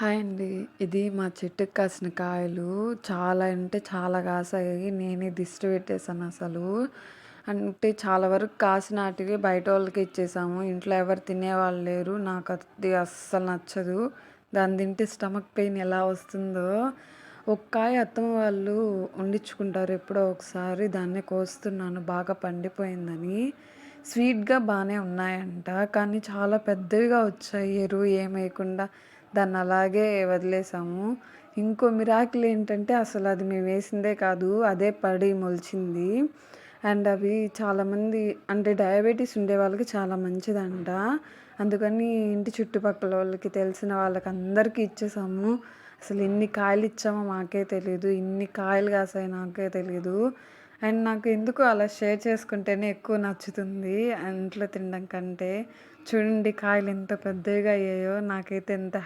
Hi అండి. ఇది మా చెట్టుకి కాసిన కాయలు. చాలా అంటే చాలా కాసాయి. నేనే దిష్టి పెట్టేసాను అసలు. అంటే చాలా వరకు కాసినాటివి బయటోళ్ళకి ఇచ్చేసాము. ఇంట్లో ఎవరు తినేవాళ్ళు లేరు. నాకు అది అస్సలు నచ్చదు. దాన్ని తింటే స్టమక్ పెయిన్ ఎలా వస్తుందో. ఒక కాయ అత్తమ్మ వాళ్ళు వండించుకుంటారు ఎప్పుడో ఒకసారి. దాన్నే కోస్తున్నాను బాగా పండిపోయిందని. స్వీట్‌గా బాగానే ఉన్నాయంట. కానీ చాలా పెద్దవిగా వచ్చాయి. ఎరువు ఏమేయకుండా దాన్ని అలాగే వదిలేసాము. ఇంకో మిరాకిల్ ఏంటంటే అసలు అది మేము వేసిందే కాదు. అదే పడి మొలిచింది. అండ్ అవి చాలామంది అంటే డయాబెటీస్ ఉండే వాళ్ళకి చాలా మంచిదంట. అందుకని ఇంటి చుట్టుపక్కల వాళ్ళకి తెలిసిన వాళ్ళకి అందరికీ ఇచ్చేసాము. అసలు ఎన్ని కాయలు ఇచ్చామో మాకే తెలియదు ఇన్ని కాయలు కాసాయి నాకే తెలియదు అండ్ నాకు ఎందుకు అలా షేర్ చేసుకుంటేనే ఎక్కువ నచ్చుతుంది. ఇంట్లో తినడం కంటే. చూడండి కాయలు ఎంత పెద్దవిగా అయ్యాయో. నాకైతే ఎంత